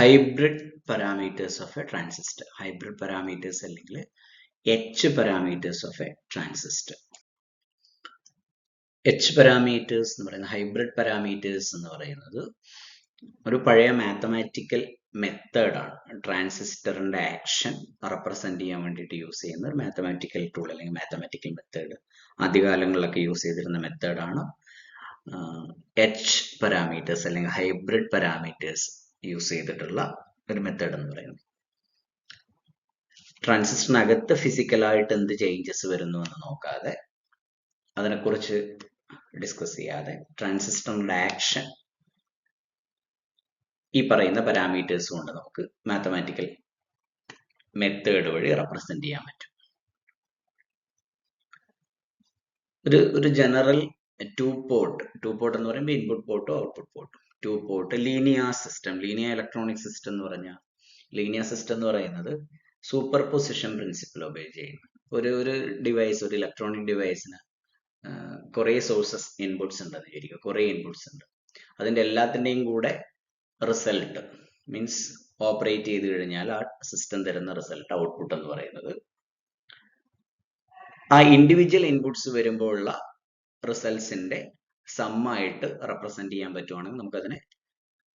Hybrid parameters of a transistor hybrid parameters അല്ലെങ്കിൽ H parameters of a transistor H parameters എന്ന് പറയുന്നത് hybrid parameters എന്ന് പറയുന്നത് ഒരു പഴയ മാത്തമാറ്റിക്കൽ മെത്തേഡാണ് ട്രാൻസിസ്റ്ററിന്റെ ആക്ഷൻ റെപ്രസെന്റ് ചെയ്യാൻ വേണ്ടിയിട്ട് യൂസ് ചെയ്യുന്ന ഒരു മാത്തമാറ്റിക്കൽ ടൂൾ അല്ലെങ്കിൽ മാത്തമാറ്റിക്കൽ മെത്തേഡ് ആദ്യകാലങ്ങളിലൊക്കെ യൂസ് ചെയ്തിരുന്ന മെത്തേഡാണ് എച്ച് പാരാമീറ്റേഴ്സ് അല്ലെങ്കിൽ ഹൈബ്രിഡ് പാരാമീറ്റേഴ്സ് യൂസ് ചെയ്തിട്ടുള്ള ഒരു മെത്തേഡ് എന്ന് പറയുന്നത്. ട്രാൻസിസ്റ്ററിനകത്ത് ഫിസിക്കലായിട്ട് എന്ത് ചേഞ്ചസ് വരുന്നു എന്ന് നോക്കാതെ അതിനെക്കുറിച്ച് ഡിസ്കസ് ചെയ്യാതെ ട്രാൻസിസ്റ്ററിന്റെ ആക്ഷൻ ഈ പറയുന്ന പാരാമീറ്റേഴ്സ് കൊണ്ട് നമുക്ക് മാത്തമാറ്റിക്കൽ മെത്തേഡ് വഴി റെപ്രസെന്റ് ചെയ്യാൻ പറ്റും. ഒരു ഒരു general two port two port എന്ന് പറയുമ്പോൾ ഇൻപുട്ട് പോർട്ടും output പോർട്ടും two port linear system linear electronic system എന്ന് പറഞ്ഞാൽ ലീനിയ സിസ്റ്റം എന്ന് പറയുന്നത് സൂപ്പർ പൊസിഷൻ പ്രിൻസിപ്പിൾ ഉപയോഗിച്ച് ചെയ്യുന്നു. ഒരു ഒരു ഡിവൈസ് ഒരു ഇലക്ട്രോണിക് ഡിവൈസിന് കുറേ സോഴ്സസ് ഇൻപുട്സ് ഉണ്ടെന്ന് വിചാരിക്കുക കുറേ ഇൻപുട്സ് ഉണ്ട്. അതിന്റെ എല്ലാത്തിന്റെയും കൂടെ റിസൾട്ട് മീൻസ് ഓപ്പറേറ്റ് ചെയ്ത് കഴിഞ്ഞാൽ ആ സിസ്റ്റം തരുന്ന റിസൾട്ട് ഔട്ട്പുട്ട് എന്ന് പറയുന്നത് ആ ഇൻഡിവിജ്വൽ ഇൻപുട്സ് വരുമ്പോഴുള്ള റിസൾട്ട്സിന്റെ സമ്മായിട്ട് റെപ്രസെന്റ് ചെയ്യാൻ പറ്റുവാണെങ്കിൽ നമുക്കതിനെ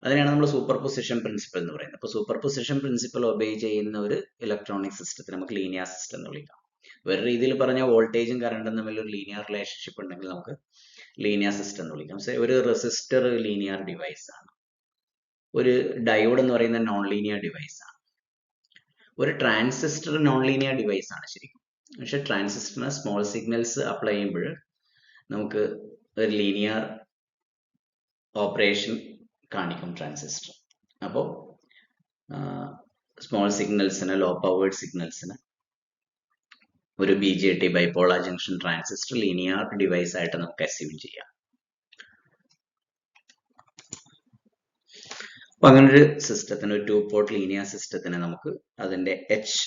അതിനെയാണ് നമ്മൾ സൂപ്പർ പൊസിഷൻ പ്രിൻസിപ്പൽ എന്ന് പറയുന്നത്. അപ്പോൾ സൂപ്പർ പൊസിഷൻ പ്രിൻസിപ്പൽ ഒബേ ചെയ്യുന്ന ഒരു ഇലക്ട്രോണിക് സിസ്റ്റത്തിന് നമുക്ക് ലീനിയർ സിസ്റ്റം എന്ന് വിളിക്കാം. വേറെ രീതിയിൽ പറഞ്ഞാൽ വോൾട്ടേജും കറണ്ടും തമ്മിൽ ഒരു ലീനിയർ റിലേഷൻഷിപ്പ് ഉണ്ടെങ്കിൽ നമുക്ക് ലീനിയർ സിസ്റ്റം എന്ന് വിളിക്കാം. ഒരു റെസിസ്റ്റർ ലീനിയർ ഡിവൈസ് ആണ്. ഒരു ഡയോഡ് എന്ന് പറയുന്ന നോൺ ലീനിയർ ഡിവൈസ് ആണ്. ഒരു ട്രാൻസിസ്റ്റർ നോൺ ലീനിയർ ഡിവൈസ് ആണ് ശരിക്കും. പക്ഷെ ട്രാൻസിസ്റ്ററിന് സ്മോൾ സിഗ്നൽസ് അപ്ലൈ ചെയ്യുമ്പോൾ നമുക്ക് ഒരു ലീനിയർ ഓപ്പറേഷൻ കാണിക്കും ട്രാൻസിസ്റ്റർ അപ്പോൾ സ്മോൾ സിഗ്നൽസിന് ലോ പവേർഡ് സിഗ്നൽസിന് ഒരു B J T bipolar junction transistor linear device ആയിട്ട് നമുക്ക് അസ്യൂം ചെയ്യാം. അപ്പൊ അങ്ങനെ ഒരു സിസ്റ്റത്തിന് ഒരു ടു പോർട്ട് ലീനിയർ സിസ്റ്റത്തിന് നമുക്ക് അതിന്റെ എച്ച്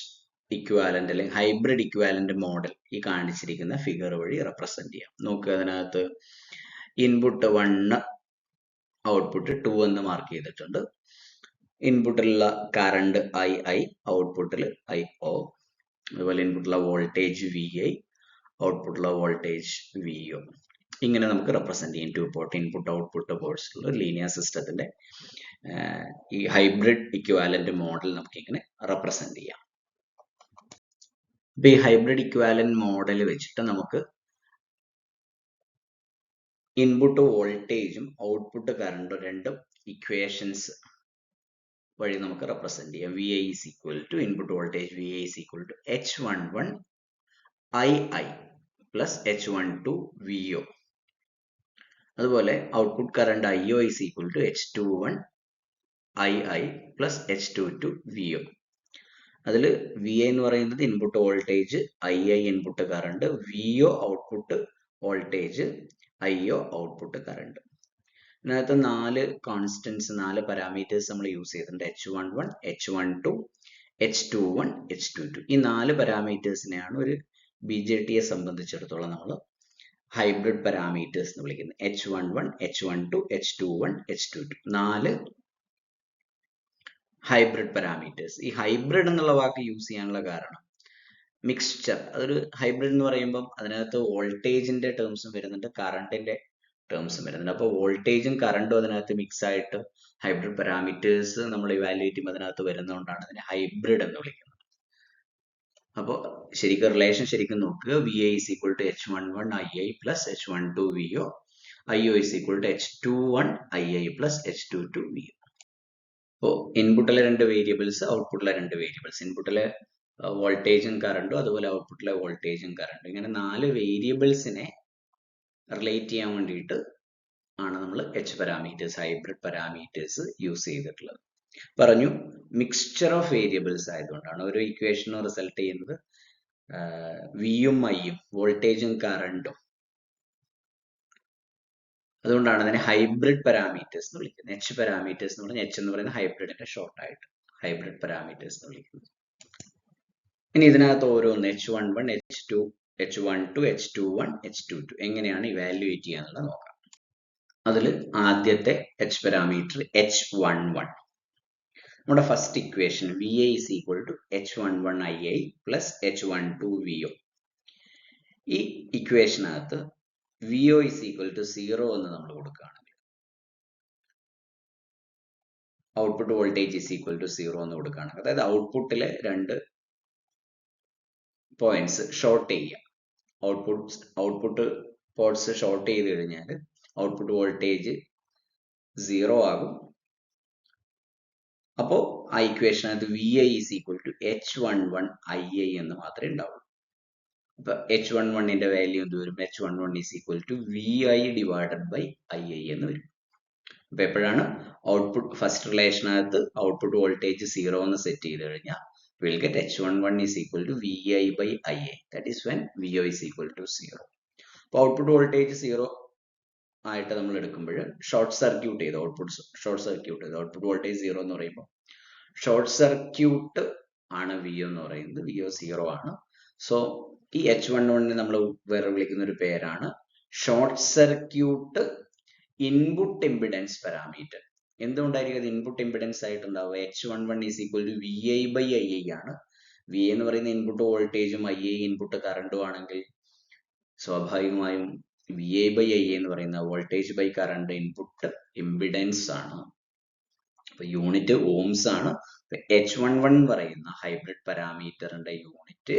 ഇക്വാലന്റ് അല്ലെങ്കിൽ ഹൈബ്രിഡ് ഇക്വാലന്റ് മോഡൽ ഈ കാണിച്ചിരിക്കുന്ന ഫിഗർ വഴി റെപ്രസെന്റ് ചെയ്യാം. നോക്കുക അതിനകത്ത് ഇൻപുട്ട് വണ്ണ് ഔട്ട്പുട്ട് ടു എന്ന് മാർക്ക് ചെയ്തിട്ടുണ്ട്. ഇൻപുട്ടിലുള്ള കറണ്ട് ഐ ഐ ഔട്ട്പുട്ടിൽ ഐ ഒ അതുപോലെ ഇൻപുട്ടിലുള്ള വോൾട്ടേജ് വി ഐ ഔട്ട്പുട്ടിലുള്ള വോൾട്ടേജ് വി ഒ ഇങ്ങനെ നമുക്ക് റെപ്രസെന്റ് ചെയ്യാം. ടു പോർട്ട് ഇൻപുട്ട് ഔട്ട്പുട്ട് പോർട്സുള്ള ലീനിയർ സിസ്റ്റത്തിന്റെ ഈ ഹൈബ്രിഡ് ഇക്വാലന്റ് മോഡൽ നമുക്ക് ഇങ്ങനെ റെപ്രസെന്റ് ചെയ്യാം. ഇപ്പൊ ഈ ഹൈബ്രിഡ് ഇക്വാലന്റ് മോഡൽ വെച്ചിട്ട് നമുക്ക് ഇൻപുട്ട് വോൾട്ടേജും ഔട്ട്പുട്ട് കറണ്ടും രണ്ടും ഇക്വേഷൻസ് വഴി നമുക്ക് റെപ്രസെന്റ് ചെയ്യാം. V I is equal to input voltage V I is equal to H one one I I plus H one two V O അതുപോലെ output current I O is equal to H two one I I plus H two two V O അതിൽ V I എന്ന് പറയുന്നത് input voltage I I input current V O output voltage I O output current ഇതിനകത്ത് നാല് constants നാല് parameters നമ്മൾ use ചെയ്തിട്ടുണ്ട്. H one one H one two H two one H two two ഈ നാല് പാരാമീറ്റേഴ്സിനെയാണ് ഒരു ബി ജെ ടിയെ സംബന്ധിച്ചിടത്തോളം നമ്മൾ ഹൈബ്രിഡ് പാരാമീറ്റേഴ്സ് എന്ന് വിളിക്കുന്നത്. H one one H one two H two one H two two നാല് ഹൈബ്രിഡ് പാരാമീറ്റേഴ്സ് ഈ ഹൈബ്രിഡ് എന്നുള്ള വാക്ക് യൂസ് ചെയ്യാനുള്ള കാരണം മിക്സ്ചർ അതൊരു ഹൈബ്രിഡ് എന്ന് പറയുമ്പം അതിനകത്ത് വോൾട്ടേജിന്റെ ടേംസും വരുന്നുണ്ട് കറണ്ടിന്റെ ടേംസും വരുന്നുണ്ട്. അപ്പോൾ വോൾട്ടേജും കറണ്ടും അതിനകത്ത് മിക്സ് ആയിട്ട് ഹൈബ്രിഡ് പാരാമീറ്റേഴ്സ് നമ്മൾ ഇവാലുവേറ്റ് ചെയ്യുമ്പോൾ അതിനകത്ത് വരുന്നതുകൊണ്ടാണ് അതിനെ ഹൈബ്രിഡ് എന്ന് വിളിക്കുന്നത്. അപ്പോൾ ശരിക്കും റിലേഷൻ ശരിക്കും നോക്കുക V I is equal to H one one I I plus H one two V O I O is equal to H two one I I plus H two two V O അപ്പോൾ ഇൻപുട്ടിലെ രണ്ട് variables ഔട്ട്പുട്ടിലെ രണ്ട് variables ഇൻപുട്ടിലെ വോൾട്ടേജും കറണ്ടും അതുപോലെ ഔട്ട്പുട്ടിലെ വോൾട്ടേജും കറണ്ടും ഇങ്ങനെ നാല് വേരിയബിൾസിനെ റിലേറ്റ് ചെയ്യാൻ വേണ്ടിയിട്ട് ആണ് നമ്മൾ H parameters hybrid parameters use ചെയ്തിട്ടുള്ളത്. പറഞ്ഞു മിക്സ്ചർ ഓഫ് വേരിയബിൾസ് ആയതുകൊണ്ടാണ് ഓരോ ഇക്വേഷനും റിസൾട്ട് ചെയ്യുന്നത്. വിയും ഐയും വോൾട്ടേജും കറണ്ടും അതുകൊണ്ടാണ് അതിനെ ഹൈബ്രിഡ് പാരാമീറ്റേഴ്സ് എന്ന് വിളിക്കുന്നത്. എച്ച് പാരാമീറ്റേഴ്സ് എന്ന് പറഞ്ഞാൽ എച്ച് എന്ന് പറയുന്നത് ഹൈബ്രിഡിന്റെ ഷോർട്ട് ആയിട്ട് ഹൈബ്രിഡ് പാരാമീറ്റേഴ്സ് എന്ന് വിളിക്കുന്നത്. ഇനി ഇതിനകത്ത് ഓരോന്ന് H one one H two H one two H two one H two two എങ്ങനെയാണ് ഇവാലുവേറ്റ് ചെയ്യാന്നുള്ളത് നോക്കാം. അതിൽ ആദ്യത്തെ H parameter H one one നമ്മുടെ first equation V I is equal to H one one I I plus H one two V O ഈ ഇക്വേഷനകത്ത് V O is equal to zero എന്ന് നമ്മൾ കൊടുക്കുകയാണെങ്കിൽ output voltage is equal to zero എന്ന് കൊടുക്കുകയാണെങ്കിൽ അതായത് ഔട്ട്പുട്ടിലെ രണ്ട് പോയിന്റ്സ് ഷോർട്ട് ചെയ്യുക. ഔട്ട്പുട്ട് ഔട്ട്പുട്ട് പോർട്സ് ഷോർട്ട് ചെയ്ത് കഴിഞ്ഞാൽ ഔട്ട്പുട്ട് വോൾട്ടേജ് സീറോ ആകും. അപ്പോൾ ആ ഇക്വേഷനകത്ത് V I is equal to H one one I I എന്ന് മാത്രമേ ഉണ്ടാവുള്ളൂ. അപ്പൊ എച്ച് വൺ വണ്ണിന്റെ വാല്യൂ എന്ത് വരും? H one one is equal to V I divided by I I എന്ന് വരും. അപ്പൊ എപ്പോഴാണ്? ഔട്ട്പുട്ട് ഫസ്റ്റ് റിലേഷനകത്ത് ഔട്ട്പുട്ട് വോൾട്ടേജ് സീറോ എന്ന് സെറ്റ് ചെയ്ത് കഴിഞ്ഞാൽ will get H one one is equal to V I by I I that is when V O is equal to zero അപ്പോൾ output voltage zero ആയിട്ട് നമ്മൾ എടുക്കുമ്പോൾ short circuit ചെയ്ത് output short circuit ചെയ്ത് output voltage zero എന്ന് പറയുമ്പോൾ short circuit ആണ് V എന്ന് പറയുന്നത്. വി ഒ സീറോ ആണ്. സോ ഈ എച്ച് വൺ വണ്ണിനെ നമ്മൾ വേറെ വിളിക്കുന്ന ഒരു പേരാണ്. Short circuit input impedance parameter എന്തുകൊണ്ടായിരിക്കും അത് input impedance ആയിട്ടുണ്ടാവുക? H one one is equal to V I by I I ആണ്. വി എന്ന് പറയുന്ന ഇൻപുട്ട് വോൾട്ടേജും ഐ ഐ ഇൻപുട്ട് കറണ്ടും ആണെങ്കിൽ സ്വാഭാവികമായും വി ഐ ബൈ ഐ എന്ന് പറയുന്ന voltage by current input impedance ആണ്. അപ്പൊ യൂണിറ്റ് ഓംസ് ആണ്. എച്ച് വൺ വൺ പറയുന്ന ഹൈബ്രിഡ് പാരാമീറ്ററിന്റെ യൂണിറ്റ്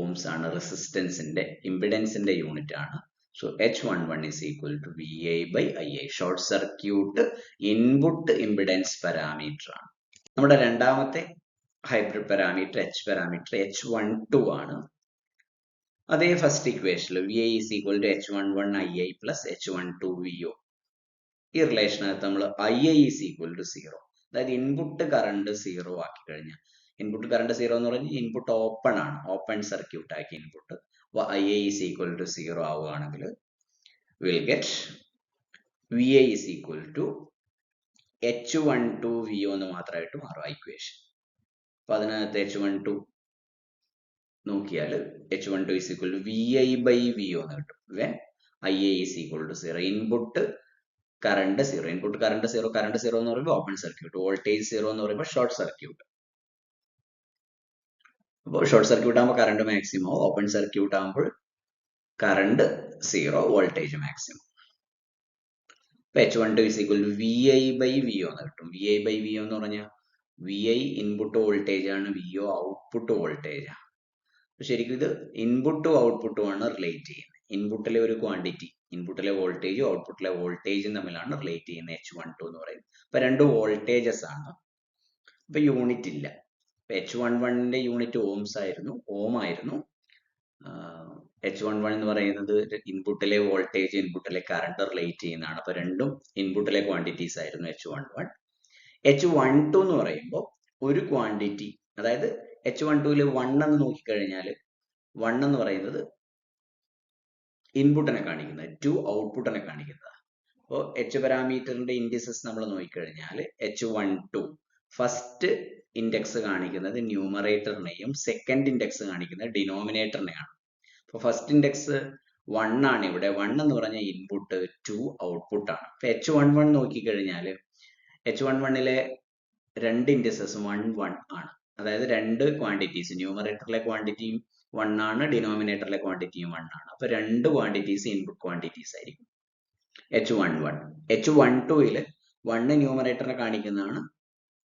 ഓംസ് ആണ് റെസിസ്റ്റൻസിന്റെ ഇമ്പിഡൻസിന്റെ യൂണിറ്റ് ആണ്. So H one one is equal to V I by I I short circuit input impedance parameter ആണ്. നമ്മുടെ രണ്ടാമത്തെ hybrid parameter H parameter H one two ആണ്. അതേ ഫസ്റ്റ് ഇക്വേഷനിൽ V I is equal to H one one I I plus H one two V O ഈ റിലേഷനകത്ത് നമ്മൾ I I is equal to zero അതായത് ഇൻപുട്ട് കറണ്ട് സീറോ ആക്കി കഴിഞ്ഞാൽ input current zero എന്ന് പറഞ്ഞാൽ ഇൻപുട്ട് ഓപ്പൺ ആണ്. ഓപ്പൺ സർക്യൂട്ട് ആക്കി input I A is equal to zero ആവുകയാണെങ്കിൽ will get V A is equal to H one two V എന്ന് മാത്രമായിട്ട് മാറും ഇക്വേഷൻ അപ്പൊ അതിനകത്ത് എച്ച് വൺ ടു നോക്കിയാൽ H one two is equal to V I by V O എന്ന് കിട്ടും. I A is equal to zero input current zero input current zero current zero എന്ന് പറയുമ്പോൾ ഓപ്പൺ സർക്യൂട്ട് വോൾട്ടേജ് സീറോ എന്ന് പറയുമ്പോൾ short circuit അപ്പോൾ short circuit ആകുമ്പോൾ current maximum open circuit ആകുമ്പോൾ current zero voltage maximum ഇപ്പൊ H one two is equal V I by V O എന്ന് കിട്ടും. V I by V O എന്ന് പറഞ്ഞാൽ വി ഐ ഇൻപുട്ട് വോൾട്ടേജ് ആണ് V O output voltage ആണ്. ശരിക്കും ഇത് ഇൻപുട്ടും ഔട്ട്പുട്ടും ആണ് റിലേറ്റ് ചെയ്യുന്നത്. ഇൻപുട്ടിലെ ഒരു ക്വാണ്ടിറ്റി ഇൻപുട്ടിലെ വോൾട്ടേജും ഔട്ട്പുട്ടിലെ വോൾട്ടേജും തമ്മിലാണ് റിലേറ്റ് ചെയ്യുന്നത് എച്ച് വൺ ടു എന്ന് പറയുന്നത്. അപ്പൊ രണ്ട് വോൾട്ടേജസ് ആണ്. അപ്പൊ യൂണിറ്റ് ഇല്ല. എച്ച് വൺ വണ്ണിന്റെ യൂണിറ്റ് ഓംസ് ആയിരുന്നു ഓം ആയിരുന്നു. എച്ച് വൺ വൺ എന്ന് പറയുന്നത് ഇൻപുട്ടിലെ വോൾട്ടേജ് ഇൻപുട്ടിലെ കറണ്ട് റിലേറ്റ് ചെയ്യുന്നതാണ്. അപ്പൊ രണ്ടും ഇൻപുട്ടിലെ ക്വാണ്ടിറ്റീസ് ആയിരുന്നു H one one H one two എന്ന് പറയുമ്പോൾ ഒരു ക്വാണ്ടിറ്റി അതായത് എച്ച് വൺ ടുവിൽ വൺ എന്ന് നോക്കിക്കഴിഞ്ഞാൽ വൺ എന്ന് പറയുന്നത് ഇൻപുട്ടിനെ കാണിക്കുന്നത് ടു ഔട്ട്പുട്ടിനെ കാണിക്കുന്നത് അപ്പോൾ എച്ച് പാരാമീറ്ററിന്റെ ഇൻഡിസസ് നമ്മൾ നോക്കിക്കഴിഞ്ഞാൽ H one two first index കാണിക്കുന്നത് ന്യൂമറേറ്ററിനെയും സെക്കൻഡ് ഇൻഡെക്സ് കാണിക്കുന്നത് ഡിനോമിനേറ്ററിനെയാണ് അപ്പോൾ ഫസ്റ്റ് ഇൻഡെക്സ് വൺ ആണ് ഇവിടെ. വൺ എന്ന് പറഞ്ഞ ഇൻപുട്ട് ടു ഔട്ട്പുട്ട് ആണ്. അപ്പൊ എച്ച് വൺ വൺ നോക്കിക്കഴിഞ്ഞാൽ എച്ച് വൺ വണ്ണിലെ രണ്ട് ഇൻഡെക്സസ് വൺ വൺ ആണ്. അതായത് രണ്ട് ക്വാണ്ടിറ്റീസ് ന്യൂമറേറ്ററിലെ ക്വാണ്ടിറ്റിയും വൺ ആണ് ഡിനോമിനേറ്ററിലെ ക്വാണ്ടിറ്റിയും വൺ ആണ്. അപ്പൊ രണ്ട് ക്വാണ്ടിറ്റീസ് ഇൻപുട്ട് ക്വാണ്ടിറ്റീസ് ആയിരിക്കും. H one one H one ടുവിൽ വണ്ണ് ന്യൂമറേറ്ററിനെ കാണിക്കുന്നതാണ്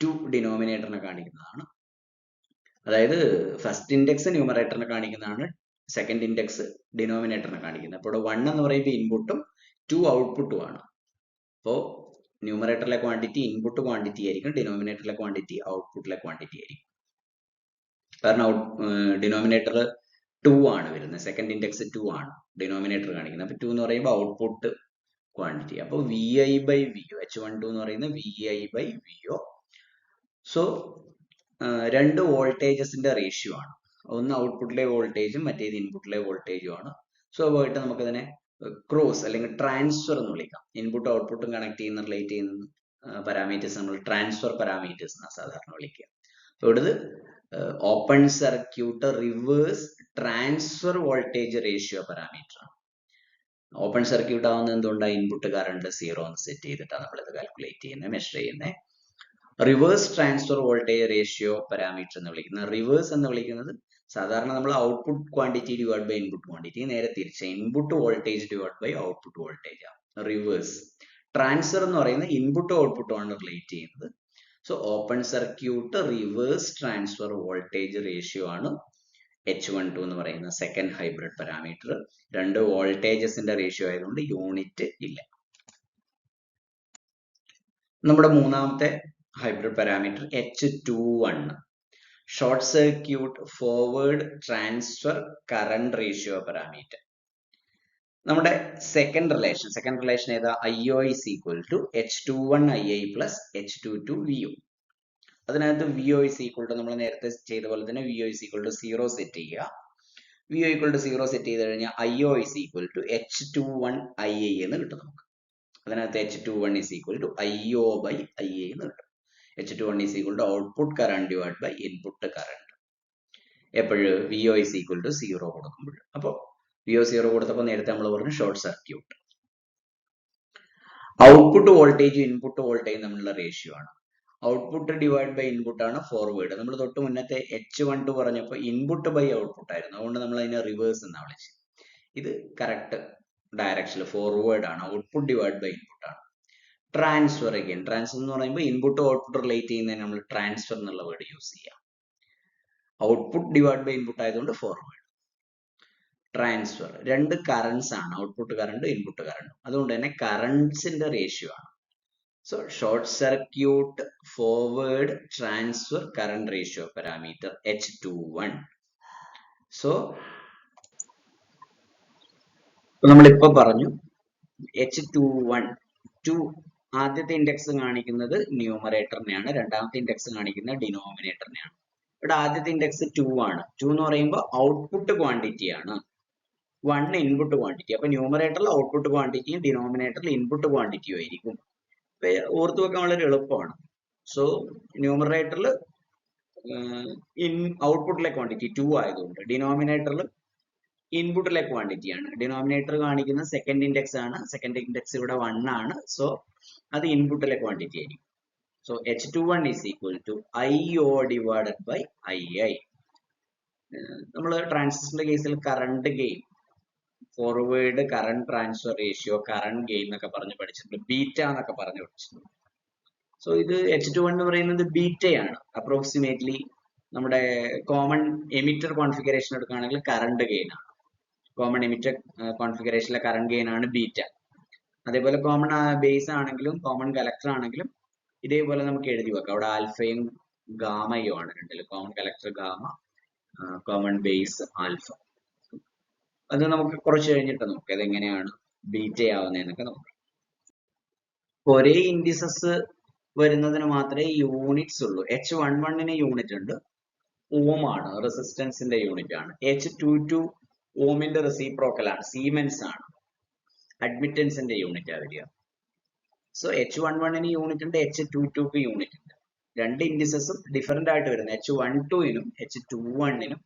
ടു ഡിനോമിനേറ്ററിനെ കാണിക്കുന്നതാണ്. അതായത് ഫസ്റ്റ് ഇൻഡെക്സ് ന്യൂമറേറ്ററിനെ കാണിക്കുന്നതാണ് സെക്കൻഡ് ഇൻഡെക്സ് ഡിനോമിനേറ്ററിനെ കാണിക്കുന്നത്. അപ്പോൾ ഇവിടെ വൺ എന്ന് പറയുമ്പോൾ ഇൻപുട്ടും ടു ഔട്ട്പുട്ടും ആണ്. അപ്പോൾ ന്യൂമറേറ്ററിലെ ക്വാണ്ടിറ്റി ഇൻപുട്ട് ക്വാണ്ടിറ്റി ആയിരിക്കും ഡിനോമിനേറ്ററിലെ ക്വാണ്ടിറ്റി ഔട്ട്പുട്ടിലെ ക്വാണ്ടിറ്റി ആയിരിക്കും. കാരണം ഔട്ട് ഡിനോമിനേറ്റർ ടു ആണ് വരുന്നത്. സെക്കൻഡ് ഇൻഡെക്സ് ടു ആണ് ഡിനോമിനേറ്റർ കാണിക്കുന്നത്. അപ്പൊ ടു എന്ന് പറയുമ്പോൾ ഔട്ട്പുട്ട് ക്വാണ്ടിറ്റി അപ്പോൾ V I by V O H one two എന്ന് പറയുന്നത് V I by V O so രണ്ട് വോൾട്ടേജസിന്റെ റേഷ്യോ ആണ്. ഒന്ന് ഔട്ട്പുട്ടിലെ വോൾട്ടേജും മറ്റേത് ഇൻപുട്ടിലെ വോൾട്ടേജും ആണ്. സ്വാഭാവികമായിട്ട് നമുക്കതിനെ ക്രോസ് അല്ലെങ്കിൽ ട്രാൻസ്ഫർ എന്ന് വിളിക്കാം. ഇൻപുട്ട് ഔട്ട്പുട്ടും കണക്ട് ചെയ്യുന്ന റിലേറ്റ് ചെയ്യുന്ന പാരാമീറ്റേഴ്സ് നമ്മൾ ട്രാൻസ്ഫർ പാരാമീറ്റേഴ്സ് എന്നാണ് സാധാരണ വിളിക്കുക. അപ്പോൾ ഇവിടുത് open circuit reverse transfer voltage ratio parameter ആണ്. ഓപ്പൺ സർക്യൂട്ട് ആവുന്നത് എന്തുകൊണ്ടാണ് ഇൻപുട്ട് കറണ്ട് സീറോ എന്ന് സെറ്റ് ചെയ്തിട്ടാണ് നമ്മളിത് കാൽക്കുലേറ്റ് ചെയ്യുന്നത് മെഷർ ചെയ്യുന്നത്. Reverse transfer voltage ratio parameter എന്ന് വിളിക്കുന്നത്. റിവേഴ്സ് എന്ന് വിളിക്കുന്നത് സാധാരണ നമ്മൾ output quantity divide by input quantity നേരെ തിരിച്ച് input voltage divide by output voltage ആണ്. റിവേഴ്സ് ട്രാൻസ്ഫർ എന്ന് പറയുന്നത് ഇൻപുട്ട് ഔട്ട്പുട്ട് ആണ് റിലേറ്റ് ചെയ്യുന്നത്. So open circuit reverse transfer voltage ratio ആണ് എച്ച് വൺ ടു എന്ന് പറയുന്ന സെക്കൻഡ് ഹൈബ്രിഡ് പാരാമീറ്റർ രണ്ട് വോൾട്ടേജസിന്റെ റേഷ്യോ ആയതുകൊണ്ട് യൂണിറ്റ് ഇല്ല. നമ്മുടെ മൂന്നാമത്തെ H two one short circuit forward transfer current ratio parameter നമ്മുടെ സെക്കൻഡ് റിലേഷൻ സെക്കൻഡ് റിലേഷൻ ഏതാ? I O is equal to H two one I I plus H two two V U അതിനകത്ത് V O is equal to നമ്മൾ നേരത്തെ ചെയ്ത പോലെ തന്നെ V O is equal to zero set ചെയ്യുക. V O equal to zero set ചെയ്ത് കഴിഞ്ഞാൽ I O is equal to H two one I I എന്ന് കിട്ടും നമുക്ക്. അതിനകത്ത് H two one is equal to I O by I എന്ന് കിട്ടും. H two one to output current divide by input current എപ്പോഴും V O is equal to zero കൊടുക്കുമ്പോൾ. അപ്പോൾ V O zero കൊടുത്തപ്പോൾ നേരത്തെ നമ്മൾ പറഞ്ഞു ഷോർട്ട് സർക്യൂട്ട് ഔട്ട്പുട്ട് വോൾട്ടേജും ഇൻപുട്ട് വോൾട്ടേജും തമ്മിലുള്ള റേഷ്യോ ആണ്. ഔട്ട്പുട്ട് ഡിവൈഡ് ബൈ ഇൻപുട്ട് ആണ് ഫോർവേഡ് നമ്മൾ തൊട്ട് മുന്നത്തെ എച്ച് വൺ ടു പറഞ്ഞപ്പോൾ ഇൻപുട്ട് ബൈ ഔട്ട്പുട്ട് ആയിരുന്നു. അതുകൊണ്ട് നമ്മൾ അതിനെ റിവേഴ്സ് എന്നാണ് വിളിച്ചത്. ഇത് കറക്റ്റ് ഡയറക്ഷനിൽ ഫോർവേഡ് ആണ്. ഔട്ട്പുട്ട് ഡിവൈഡ് ബൈ ഇൻപുട്ട് ആണ്. ട്രാൻസ്ഫർ അഗൈൻ ട്രാൻസ്ഫർ എന്ന് പറയുമ്പോൾ ഇൻപുട്ട് ഔട്ട്പുട്ട് റിലേറ്റ് ചെയ്യുന്നതിന് നമ്മൾ ട്രാൻസ്ഫർ എന്നുള്ള വേർഡ് യൂസ് ചെയ്യാം. ഔട്ട്പുട്ട് ഡിവൈഡ് ബൈ ഇൻപുട്ട് ആയതുകൊണ്ട് ഫോർവേഡ് ട്രാൻസ്ഫർ രണ്ട് കറൻസ് ആണ്. ഔട്ട്പുട്ട് കറണ്ട് ഇൻപുട്ട് കറണ്ട് അതുകൊണ്ട് തന്നെ കറൻസിന്റെ റേഷ്യോ ആണ്. So short circuit forward transfer current ratio parameter H two one so നമ്മളിപ്പോ പറഞ്ഞു എച്ച് ടു വൺ ടു ആദ്യത്തെ ഇൻഡെക്സ് കാണിക്കുന്നത് ന്യൂമറേറ്ററിനെയാണ് രണ്ടാമത്തെ ഇൻഡെക്സ് കാണിക്കുന്നത് ഡിനോമിനേറ്ററിനെയാണ് ഇവിടെ ആദ്യത്തെ ഇൻഡെക്സ് ടു ആണ്. ടു എന്ന് പറയുമ്പോൾ ഔട്ട്പുട്ട് ക്വാണ്ടിറ്റി ആണ്. വൺ ഇൻപുട്ട് ക്വാണ്ടിറ്റി അപ്പൊ ന്യൂമറേറ്ററിൽ ഔട്ട്പുട്ട് ക്വാണ്ടിറ്റിയും ഡിനോമിനേറ്ററിൽ ഇൻപുട്ട് ക്വാണ്ടിറ്റിയും ആയിരിക്കും. ഓർത്തു വെക്കാൻ വളരെ എളുപ്പമാണ്. സോ ന്യൂമറേറ്ററിൽ ഇൻ ഔട്ട്പുട്ടിലെ ക്വാണ്ടിറ്റി ടു ആയതുകൊണ്ട് ഡിനോമിനേറ്ററിൽ ഇൻപുട്ടിലെ ക്വാണ്ടിറ്റി ആണ്. ഡിനോമിനേറ്റർ കാണിക്കുന്ന സെക്കൻഡ് ഇൻഡെക്സ് ആണ്. സെക്കൻഡ് ഇൻഡെക്സ് ഇവിടെ വൺ ആണ്. സോ അത് ഇൻപുട്ടിലെ ക്വാണ്ടിറ്റി ആയിരിക്കും. So H two one is equal to I O divided by I I നമ്മൾ ട്രാൻസിസ്റ്ററിന്റെ കേസിൽ current gain forward current transfer ratio current gain എന്നൊക്കെ പറഞ്ഞ് പഠിച്ചിട്ടുണ്ട്. ബീറ്റ എന്നൊക്കെ പറഞ്ഞ് പഠിച്ചിട്ടുണ്ട്. സോ ഇത് എച്ച് ടു വൺ എന്ന് പറയുന്നത് ബീറ്റയാണ് അപ്രോക്സിമേറ്റ്ലി നമ്മുടെ കോമൺ എമിറ്റർ കോൺഫിഗറേഷൻ എടുക്കുകയാണെങ്കിൽ കറണ്ട് ഗെയിൻ ആണ്. കോമൺ എമിറ്റർ കോൺഫിഗറേഷനിലെ കറണ്ട് ഗെയിൻ ആണ് ബീറ്റ അതേപോലെ കോമൺ ബേസ് ആണെങ്കിലും കോമൺ കലക്ടർ ആണെങ്കിലും ഇതേപോലെ നമുക്ക് എഴുതി വെക്കാം. അവിടെ ആൽഫയും ഗാമയും ആണ് രണ്ടിൽ common collector gamma common base alpha അത് നമുക്ക് കുറച്ച് കഴിഞ്ഞിട്ട് നോക്കാം. ഇതെങ്ങനെയാണ് ബീറ്റ ആവുന്നതെന്നൊക്കെ നോക്കാം. ഒരേ ഇൻഡിസസ് വരുന്നതിന് മാത്രമേ യൂണിറ്റ്സ് ഉള്ളൂ. എച്ച് വൺ വണ്ണിന് യൂണിറ്റ് ഉണ്ട്. ഓം ആണ്. റെസിസ്റ്റൻസിന്റെ യൂണിറ്റ് ആണ്. എച്ച് ടു ടു ഓമിന്റെ റെസിപ്രോക്കൽ ആണ്. സീമെൻസ് ആണ്. അഡ്മിറ്റൻസിന്റെ യൂണിറ്റ് ആ വരിക. സോ എച്ച് വൺ വണ്ണിന് യൂണിറ്റ് ഉണ്ട് എച്ച് ടു ടുക്ക് യൂണിറ്റ് ഉണ്ട്. രണ്ട് ഇൻഡിസസും ഡിഫറെന്റ് ആയിട്ട് വരുന്നത് എച്ച് വൺ ടുവിനും എച്ച് ടു വണ്ണിനും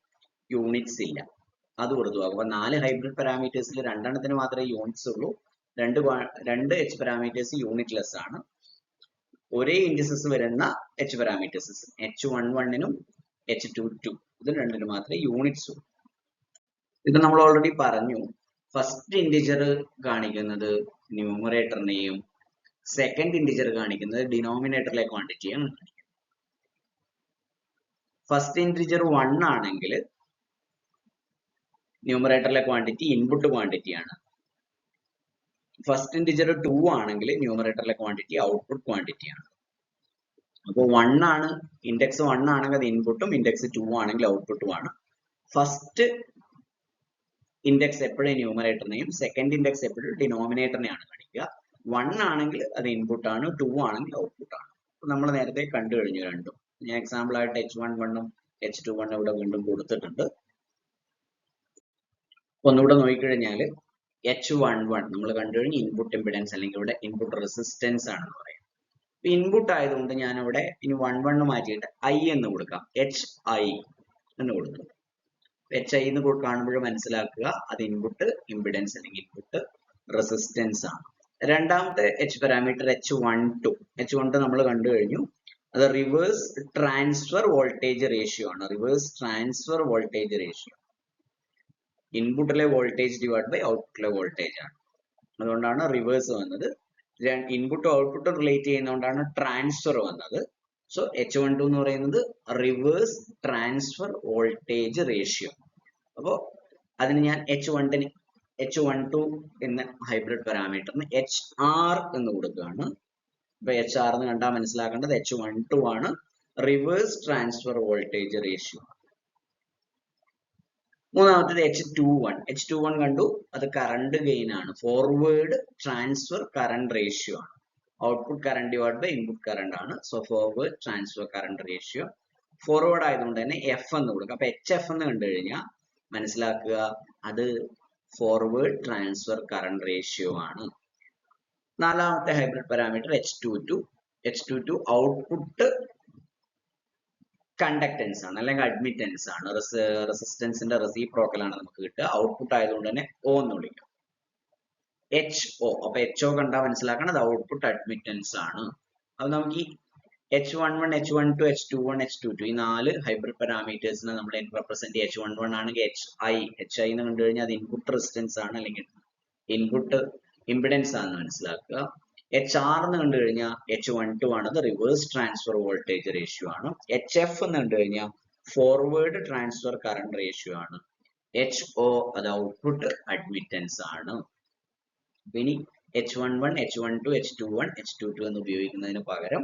യൂണിറ്റ്സ് ഇല്ല. അത് കൊടുത്തു. അപ്പൊ നാല് ഹൈബ്രിഡ് പാരാമീറ്റേഴ്സിൽ രണ്ടെണ്ണത്തിന് മാത്രമേ യൂണിറ്റ്സ് ഉള്ളൂ. രണ്ട് രണ്ട് എച്ച് പാരാമീറ്റേഴ്സ് യൂണിറ്റ്ലെസ് ആണ്. ഒരേ ഇൻഡിസസ് വരുന്ന എച്ച് പാരാമീറ്റേഴ്സ് എച്ച് വൺ വണ്ണിനും എച്ച് ടു ടു ഇതിന് രണ്ടിനും മാത്രമേ യൂണിറ്റ്സ് ഉള്ളൂ. ഇത് നമ്മൾ ഓൾറെഡി പറഞ്ഞു. ഫസ്റ്റ് ഇൻഡിജർ കാണിക്കുന്നത് ന്യൂമറേറ്ററിനെയും സെക്കൻഡ് ഇൻഡിജർ കാണിക്കുന്നത് ഡിനോമിനേറ്ററിലെ ക്വാണ്ടിറ്റിയാണ് ഫസ്റ്റ് ഇൻഡിജർ വൺ ആണെങ്കിൽ ന്യൂമറേറ്ററിലെ ക്വാണ്ടിറ്റി ഇൻപുട്ട് ക്വാണ്ടിറ്റിയാണ് ഫസ്റ്റ് ഇൻഡിജർ ടു ആണെങ്കിൽ ന്യൂമറേറ്ററിലെ ക്വാണ്ടിറ്റി ഔട്ട്പുട്ട് ക്വാണ്ടിറ്റിയാണ് അപ്പോൾ വൺ ആണ് ഇൻഡെക്സ് വൺ ആണെങ്കിൽ അത് ഇൻപുട്ടും ഇൻഡെക്സ് ടു ആണെങ്കിൽ ഔട്ട്പുട്ടും ആണ്. ഫസ്റ്റ് ഇൻഡെക്സ് എപ്പോഴും ന്യൂമറേറ്ററിനെയും സെക്കൻഡ് ഇൻഡെക്സ് എപ്പോഴും ഡിനോമിനേറ്ററിനെയാണ് കാണിക്കുക വൺ ആണെങ്കിൽ അത് ഇൻപുട്ട് ആണ് ടു ആണെങ്കിൽ ഔട്ട്പുട്ട് ആണ്. നമ്മൾ നേരത്തെ കണ്ടു കഴിഞ്ഞു രണ്ടും. ഞാൻ എക്സാമ്പിൾ ആയിട്ട് എച്ച് വൺ വണ്ണും എച്ച് ടു വണ്ണും ഇവിടെ വീണ്ടും കൊടുത്തിട്ടുണ്ട്. ഒന്നുകൂടെ നോക്കിക്കഴിഞ്ഞാൽ എച്ച് വൺ വൺ നമ്മൾ കണ്ടു കഴിഞ്ഞ് ഇൻപുട്ട് ഇമ്പിഡൻസ് അല്ലെങ്കിൽ ഇവിടെ ഇൻപുട്ട് റെസിസ്റ്റൻസ് ആണെന്ന് പറയാം. ഇൻപുട്ട് ആയതുകൊണ്ട് ഞാൻ ഇവിടെ ഇനി വൺ വൺ മാറ്റിയിട്ട് ഐ എന്ന് കൊടുക്കാം. എച്ച് ഐ എന്ന് കൊടുക്കും എച്ച് ഐ എന്ന് കാണുമ്പോൾ മനസ്സിലാക്കുക. അത് ഇൻപുട്ട് ഇമ്പിഡൻസ് അല്ലെങ്കിൽ ഇൻപുട്ട് റെസിസ്റ്റൻസ് ആണ്. രണ്ടാമത്തെ H parameter H one two H one two നമ്മൾ കണ്ടു കഴിഞ്ഞു. അത് റിവേഴ്സ് ട്രാൻസ്ഫർ വോൾട്ടേജ് റേഷ്യോ ആണ്. റിവേഴ്സ് ട്രാൻസ്ഫർ വോൾട്ടേജ് റേഷ്യോ ഇൻപുട്ടിലെ വോൾട്ടേജ് ഡിവൈഡ് ബൈ ഔട്ട്പുട്ടിലെ വോൾട്ടേജ് ആണ്. അതുകൊണ്ടാണ് റിവേഴ്സ് വന്നത്. ഇൻപുട്ടും ഔട്ട്പുട്ടും റിലേറ്റ് ചെയ്യുന്നതുകൊണ്ടാണ് ട്രാൻസ്ഫർ വന്നത്. സോ എച്ച് വൺ ടു എന്ന് പറയുന്നത് റിവേഴ്സ് ട്രാൻസ്ഫർ വോൾട്ടേജ് റേഷ്യോ അപ്പോൾ അതിന് ഞാൻ എച്ച് വണ്ണിന് എച്ച് വൺ ടു എന്ന ഹൈബ്രിഡ് പാരാമീറ്ററിന് എച്ച് ആർ എന്ന് കൊടുക്കുകയാണ്. ഇപ്പൊ എച്ച് ആർ എന്ന് കണ്ടാൽ മനസ്സിലാക്കേണ്ടത് എച്ച് വൺ ടു ആണ് റിവേഴ്സ് ട്രാൻസ്ഫർ വോൾട്ടേജ് റേഷ്യോ മൂന്നാമത്തേത് H two one H two one കണ്ടു അത് കറണ്ട് ഗെയിൻ ആണ്. ഫോർവേഡ് ട്രാൻസ്ഫർ കറണ്ട് റേഷ്യോ ആണ്. Output current divide by input current ആണ്. So forward transfer current ratio forward ആയതുകൊണ്ട് തന്നെ F എന്ന് കൊടുക്കുക അപ്പൊ എച്ച് എഫ് എന്ന് കണ്ടു കഴിഞ്ഞാൽ മനസ്സിലാക്കുക അത് ഫോർവേഡ് ട്രാൻസ്ഫർ കറണ്ട് റേഷ്യോ ആണ്. നാലാമത്തെ hybrid parameter H two two H two two output conductance ആണ് അല്ലെങ്കിൽ അഡ്മിറ്റൻസ് ആണ്. റെസിസ്റ്റൻസിന്റെ റെസിപ്രോക്കൽ ആണ് നമുക്ക് കിട്ടുക. ഔട്ട്പുട്ട് ആയതുകൊണ്ട് തന്നെ ഓ എന്ന് വിളിക്കും. എച്ച് ഒ അപ്പൊ എച്ച് ഒ കണ്ടാൽ മനസ്സിലാക്കണം അത് ഔട്ട്പുട്ട് അഡ്മിറ്റൻസ് ആണ്. അപ്പൊ നമുക്ക് ഈ H one one H one two H two one H two two ഈ നാല് ഹൈബ്രിഡ് പാരാമീറ്റേഴ്സിനെ നമ്മൾ റെപ്രസെന്റ് എച്ച് വൺ വൺ ആണെങ്കിൽ എച്ച് ഐ എച്ച് ഐ എന്ന് കണ്ടു കഴിഞ്ഞാൽ അത് ഇൻപുട്ട് റെസിസ്റ്റൻസ് ആണ് അല്ലെങ്കിൽ ഇൻപുട്ട് ഇമ്പിഡൻസ് ആണെന്ന് മനസ്സിലാക്കുക. എച്ച് ആർ എന്ന് കണ്ടു കഴിഞ്ഞാൽ എച്ച് വൺ ടു ആണ് അത് റിവേഴ്സ് ട്രാൻസ്ഫർ വോൾട്ടേജ് റേഷ്യോ ആണ്. എച്ച് എഫ് എന്ന് കണ്ടു കഴിഞ്ഞാൽ ഫോർവേഡ് ട്രാൻസ്ഫർ കറണ്ട് റേഷ്യോ ആണ്. എച്ച് ഒ അത് ഔട്ട്പുട്ട് അഡ്മിറ്റൻസ് ആണ്. ഇനി H one one H one two H two one H two two എന്ന് ഉപയോഗിക്കുന്നതിന് പകരം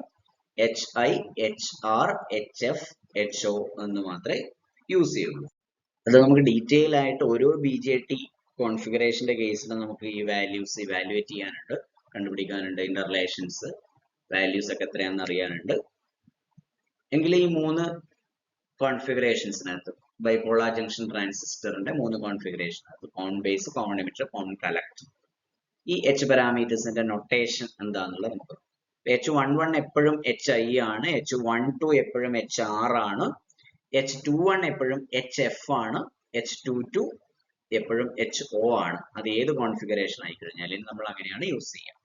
H I H R H F H O എന്ന് മാത്രമേ യൂസ് ചെയ്യുള്ളൂ. അത് നമുക്ക് ഡീറ്റെയിൽ ആയിട്ട് ഓരോ ബി ജെ ടി കോൺഫിഗറേഷന്റെ കേസിൽ നമുക്ക് ഈ വാല്യൂസ് ഇവാലുവേറ്റ് ചെയ്യാനുണ്ട് കണ്ടുപിടിക്കാനുണ്ട് റിലേഷൻസ് വാല്യൂസ് ഒക്കെ എത്രയാണെന്ന് അറിയാനുണ്ട്. എങ്കിൽ ഈ മൂന്ന് കോൺഫിഗറേഷൻസിനകത്ത് ബൈപോളാർ ജംഗ്ഷൻ ട്രാൻസിസ്റ്ററിന്റെ മൂന്ന് കോൺഫിഗറേഷൻ അത് con base con emitter con collector ഈ എച്ച് പാരാമീറ്റേഴ്സിന്റെ നൊട്ടേഷൻ എന്താണെന്നുള്ളത് നമുക്ക് എച്ച് വൺ വൺ എപ്പോഴും എച്ച് ഐ ആണ്. എച്ച് വൺ ടു എപ്പോഴും എച്ച് ആർ ആണ്. എച്ച് ടു വൺ എപ്പോഴും എച്ച് എഫ് ആണ്. എച്ച് ടു ടു എപ്പോഴും എച്ച് ഒ ആണ്. അത് ഏത് കോൺഫിഗറേഷൻ ആയി കഴിഞ്ഞാലും നമ്മൾ അങ്ങനെയാണ് യൂസ് ചെയ്യുക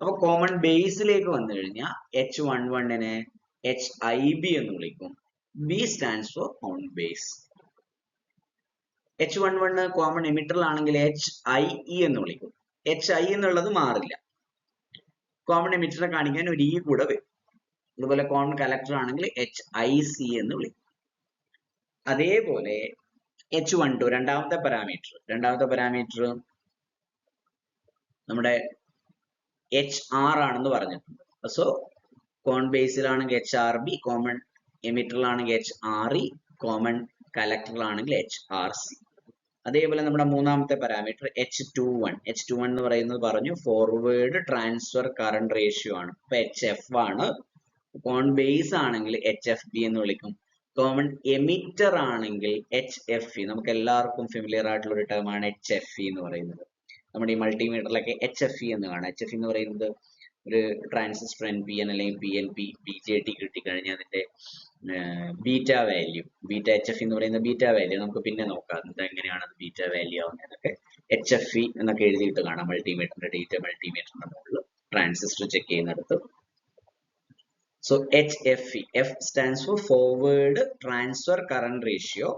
അപ്പൊ കോമൺ ബേസിലേക്ക് വന്നു കഴിഞ്ഞാൽ എച്ച് വൺ വണ്ണിനെ എച്ച് ഐ ബി എന്ന് വിളിക്കും. B stands for common base H one one common എമിറ്ററിലാണെങ്കിൽ H I E എന്ന് വിളിക്കും. എച്ച് ഐ എന്നുള്ളത് മാറില്ല. കോമൺ എമിറ്ററെ കാണിക്കാൻ ഒരു ഇ കൂടെ വരും. അതുപോലെ കോമൺ കലക്ടർ ആണെങ്കിൽ എച്ച് ഐ സി എന്ന് വിളിക്കും. അതേപോലെ എച്ച് വൺ ടു രണ്ടാമത്തെ പാരാമീറ്റർ രണ്ടാമത്തെ പാരാമീറ്റർ നമ്മുടെ എച്ച് ആർ ആണെന്ന് പറഞ്ഞിട്ടുണ്ട്. സോ കോൺ ബേസിലാണെങ്കിൽ എച്ച് ആർ ബി കോമൺ എമിറ്ററിലാണെങ്കിൽ എച്ച് ആർ ഇ കോമൺ കലക്ടറിലാണെങ്കിൽ എച്ച് ആർ സി അതേപോലെ നമ്മുടെ മൂന്നാമത്തെ parameter H two one H two one എന്ന് പറയുന്നത് പറഞ്ഞു ഫോർവേഡ് ട്രാൻസ്ഫർ കറണ്ട് റേഷ്യോ ആണ്. ഇപ്പൊ എച്ച് എഫ് ആണ്. കോൺ ബേസ് ആണെങ്കിൽ എച്ച് എഫ് ബി എന്ന് വിളിക്കും. കോമൺ എമിറ്റർ ആണെങ്കിൽ എച്ച് എഫ് ഇ നമുക്ക് എല്ലാവർക്കും ഫെമിലിയർ ആയിട്ടുള്ള ഒരു ടേം ആണ് എച്ച് എഫ് ഇ എന്ന് പറയുന്നത്. നമ്മുടെ ഈ മൾട്ടിമീറ്ററിലൊക്കെ എച്ച് എഫ് ഇ എന്ന് കാണാം. എച്ച് എഫ് എന്ന് പറയുന്നത് ഒരു ട്രാൻസിസ്റ്റർ എൻ പി എൻ അല്ലെങ്കിൽ P N P B J T കിട്ടിക്കഴിഞ്ഞാൽ അതിന്റെ beta value beta H F എന്ന് പറയുന്ന ബീറ്റ വാല്യൂ നമുക്ക് പിന്നെ നോക്കാം. ഇത് എങ്ങനെയാണ് അത് ബീറ്റ വാല്യൂ ആവുന്നതൊക്കെ എച്ച് എഫ് ഇ എന്നൊക്കെ എഴുതിയിട്ട് കാണാം. മൾട്ടിമീറ്ററിന്റെ ഡേറ്റ മൾട്ടിമീറ്ററിന്റെ മുകളിൽ ട്രാൻസിസ്റ്റർ ചെക്ക് ചെയ്യുന്നിടത്ത്. So H F E F stands for forward transfer current ratio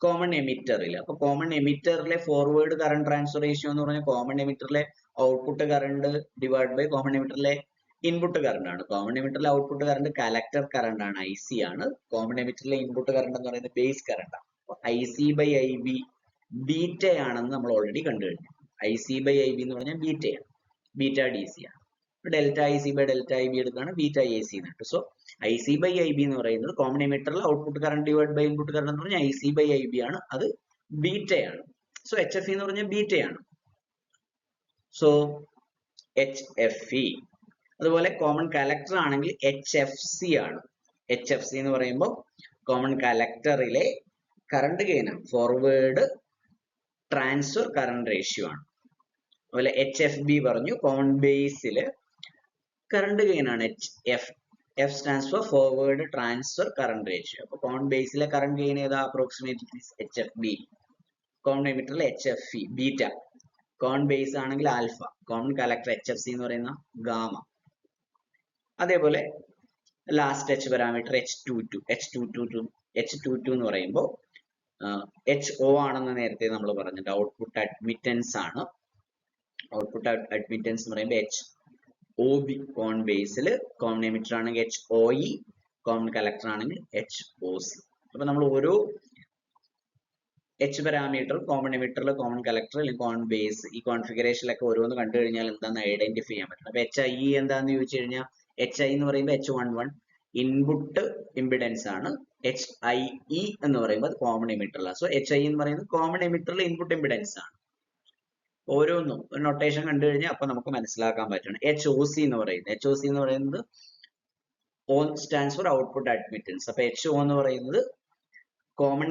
common എമിറ്ററിൽ അപ്പൊ കോമൺ എമിറ്ററിലെ ഫോർവേഡ് കറണ്ട് ട്രാൻസ്ഫർ റേഷ്യോ എന്ന് പറഞ്ഞാൽ common എമിറ്ററിലെ output current divide by common എമിറ്ററിലെ input current ആണ്. കോമൺ എമിറ്ററിലെ ഔട്ട്പുട്ട് കറണ്ട് കലക്ടർ കറണ്ട് ആണ്. I C ആണ്. Common എമിറ്ററിലെ input current എന്ന് പറയുന്നത് ബേസ് കറണ്ട് ആണ്. I C by I B beta ആണെന്ന് നമ്മൾ ഓൾറെഡി കണ്ടു കഴിഞ്ഞു. I C by I B എന്ന് പറഞ്ഞാൽ ബീറ്റയാണ് ബീറ്റ ഡി സി ആണ്. Delta I C by delta I B എടുക്കുകയാണ് ബീറ്റ എ സി എന്നിട്ട് so I C by I B എന്ന് പറയുന്നത് common എമിറ്ററിൽ output current divide by input current എന്ന് പറഞ്ഞാൽ I C by I B ആണ്. അത് ബീറ്റയാണ് സോ എച്ച് എഫ് എന്ന് പറഞ്ഞാൽ ബീറ്റയാണ് സോ എച്ച് എഫ് ഇ അതുപോലെ കോമൺ കലക്ടർ ആണെങ്കിൽ എച്ച് എഫ് സി ആണ്. എച്ച് എഫ് സി എന്ന് പറയുമ്പോൾ കോമൺ കലക്ടറിലെ കറണ്ട് ഗെയിൻ ആണ്. ഫോർവേഡ് ട്രാൻസ്ഫർ കറണ്ട് റേഷ്യോ ആണ്. അതുപോലെ എച്ച് എഫ് ബി പറഞ്ഞു കോമൺ ബേസിൽ കറണ്ട് ഗെയിൻ ആണ്. H F F stands for forward transfer current ratio അപ്പോൾ കോമൺ ബേസിലെ കറണ്ട് ഗെയിൻ ഏതാ approximately H F B common എമിറ്ററിലെ H F E beta common base ആണെങ്കിൽ alpha common collector H F C എന്ന് പറയുന്ന gamma അതേപോലെ last H parameter H two two H two two two H two two എന്ന് പറയുമ്പോൾ H O ആണെന്ന് നേരത്തെ നമ്മൾ പറഞ്ഞിട്ട് ഔട്ട്പുട്ട് അഡ്മിറ്റൻസ് ആണ്. ഔട്ട്പുട്ട് അഡ്മിറ്റൻസ് എന്ന് പറയുമ്പോൾ എച്ച് ഒ ബി കോൺ ബേസിൽ കോമൺ എമിറ്റർ ആണെങ്കിൽ H O E common collector ആണെങ്കിൽ എച്ച് ഒ സി അപ്പൊ നമ്മൾ ഓരോ എച്ച് പാരാമീറ്റർ കോമൺ എമിറ്ററിൽ കോമൺ കളക്ടർ അല്ലെങ്കിൽ കോമൺ ബേസ് ഈ കോൺഫിഗറേഷനിലൊക്കെ ഓരോന്ന് കണ്ടു കഴിഞ്ഞാൽ എന്താണെന്ന് ഐഡന്റിഫൈ ചെയ്യാൻ പറ്റും. അപ്പൊ എച്ച് ഐ ഇ എന്താന്ന് ചോദിച്ചു കഴിഞ്ഞാൽ എച്ച് ഐ എന്ന് പറയുമ്പോൾ H one one input impedance ആണ് എച്ച് ഐ ഇ എന്ന് പറയുമ്പോൾ കോമൺ എമിറ്ററിലാണ് സോ എച്ച് ഐ എന്ന് പറയുന്നത് കോമൺ എമിറ്ററിൽ ഇൻപുട്ട് ഇമ്പിഡൻസ് ആണ്. ഓരോന്നും ഒരു നൊട്ടേഷൻ കണ്ടു കഴിഞ്ഞാൽ അപ്പൊ നമുക്ക് മനസ്സിലാക്കാൻ പറ്റണം എച്ച് ഒ സി എന്ന് പറയുന്നത് എച്ച് ഒ സി എന്ന് പറയുന്നത് on stands for output admittance അപ്പൊ എച്ച് ഒ എന്ന് പറയുന്നത് കോമൺ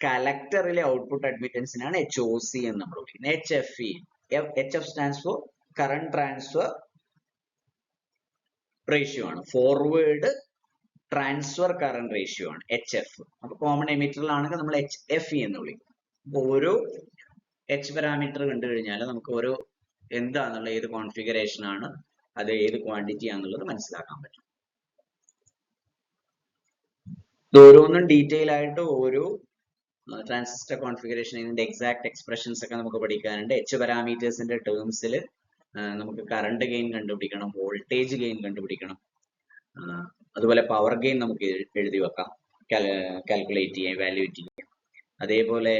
കലക്ടറിലെ ഔട്ട്പുട്ട് അഡ്മിറ്റൻസിനാണ് എച്ച് ഒ സി എന്ന് നമ്മൾ വിളിക്കുന്നത്. H F E H F stands for current transfer ratio ആണ്. ഫോർവേഡ് ട്രാൻസ്ഫർ കറണ്ട് റേഷ്യോ ആണ് എച്ച് എഫ് അപ്പൊ കോമൺ എമിറ്ററിലാണെങ്കിൽ നമ്മൾ എച്ച് എഫ് ഇ എന്ന് വിളിക്കും. അപ്പൊ ഓരോ എച്ച് പാരാമീറ്റർ കണ്ടു കഴിഞ്ഞാൽ നമുക്ക് ഓരോ എന്താന്നുള്ള ഏത് കോൺഫിഗറേഷൻ ആണ് അത് ഏത് ക്വാണ്ടിറ്റി ആണെന്നുള്ളത് മനസ്സിലാക്കാൻ പറ്റും. ഓരോന്നും ഡീറ്റെയിൽ ആയിട്ട് ഓരോ ട്രാൻസിസ്റ്റർ കോൺഫിഗറേഷൻ ഇതിന്റെ എക്സാക്ട് എക്സ്പ്രഷൻസ് ഒക്കെ നമുക്ക് പഠിക്കാനുണ്ട്. എച്ച് പാരാമീറ്റേഴ്സിന്റെ ടേംസിൽ നമുക്ക് കറണ്ട് ഗെയിൻ കണ്ടുപിടിക്കണം വോൾട്ടേജ് ഗെയിൻ കണ്ടുപിടിക്കണം. അതുപോലെ പവർ ഗെയിൻ നമുക്ക് എഴുതി വെക്കാം. കാൽക്കുലേറ്റ് ചെയ്യാം വാല്യൂറ്റ് ചെയ്യാം. അതേപോലെ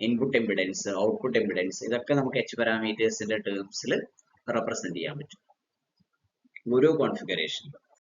ഇൻപുട്ട് ഇമ്പിഡൻസ് ഔട്ട്പുട്ട് ഇമ്പിഡൻസ് ഇതൊക്കെ നമുക്ക് എച്ച് പാരാമീറ്റേഴ്സിന്റെ ടേംസിൽ റെപ്രസെന്റ് ചെയ്യാൻ പറ്റും. ഓരോ കോൺഫിഗറേഷനിലും